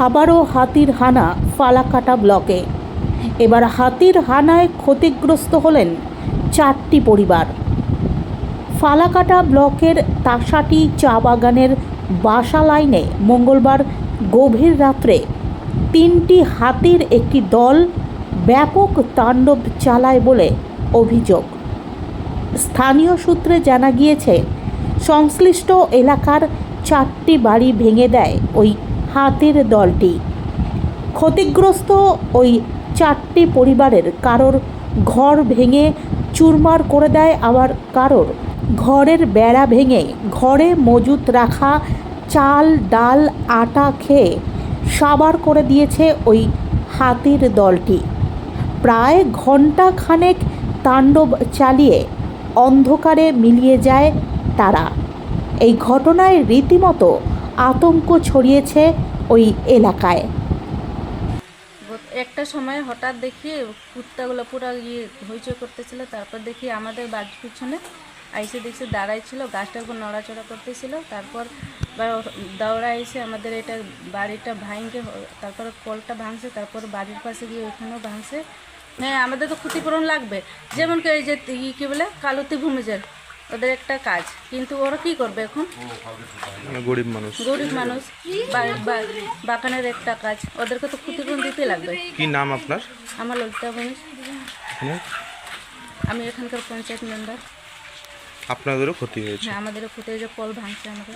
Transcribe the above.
আবারও হাতির হানা ফালাকাটা ব্লকে। এবার হাতির হানায় ক্ষতিগ্রস্ত হলেন চারটি পরিবার। ফালাকাটা ব্লকের তাসাটি চা বাগানের বাসা লাইনে মঙ্গলবার গভীর রাত্রে তিনটি হাতির একটি দল ব্যাপক তাণ্ডব চালায় বলে অভিযোগ। স্থানীয় সূত্রে জানা গিয়েছে, সংশ্লিষ্ট এলাকার চারটি বাড়ি ভেঙে দেয় ওই হাতির দলটি। ক্ষতিগ্রস্ত ওই চারটি পরিবারের কারোর ঘর ভেঙে চুরমার করে দেয়, আবার কারোর ঘরের বেড়া ভেঙে ঘরে মজুত রাখা চাল, ডাল, আটা খেয়ে সাবার করে দিয়েছে ওই হাতির দলটি। প্রায় ঘণ্টা খানেক তাণ্ডব চালিয়ে অন্ধকারে মিলিয়ে যায় তারা। এই ঘটনায় রীতিমতো আতঙ্ক ছড়িয়েছে ওই এলাকায়। একটা সময় হঠাৎ দেখি কুত্তাগুলো পুরো ইয়ে হইচই করতেছিল, তারপর দেখি আমাদের বাড়ির পিছনে আইসে দেখছি দাঁড়াইছিল গাছটা একটু নড়াচড়া করতেছিল, তারপর দৌড়া এসে আমাদের এটা বাড়িটা ভাঙকে তারপর কলটা ভাঙছে, তারপর বাড়ির পাশে গিয়ে ওইখানেও ভাঙছে। হ্যাঁ আমাদের তো ক্ষতিপূরণ লাগবে। যেমন কি এই যে কী বলে? কালতি ভূমিজের ওদের একটা কাজ। কিন্তু ওরা কি করবে এখন? গরিব মানুষ। গরিব মানুষ। বাগানের একটা কাজ। ওদেরকে তো ক্ষতিপূরণ দিতে লাগবে। কি নাম আপনার? আমার ললিতা ভূমিজ আমি এখানকার পঞ্চায়েত মেম্বার। আপনাদেরও ক্ষতি হয়েছে। আমাদেরও আমাদের ক্ষতি হয়েছে। কল ভাঙছে আমাদের।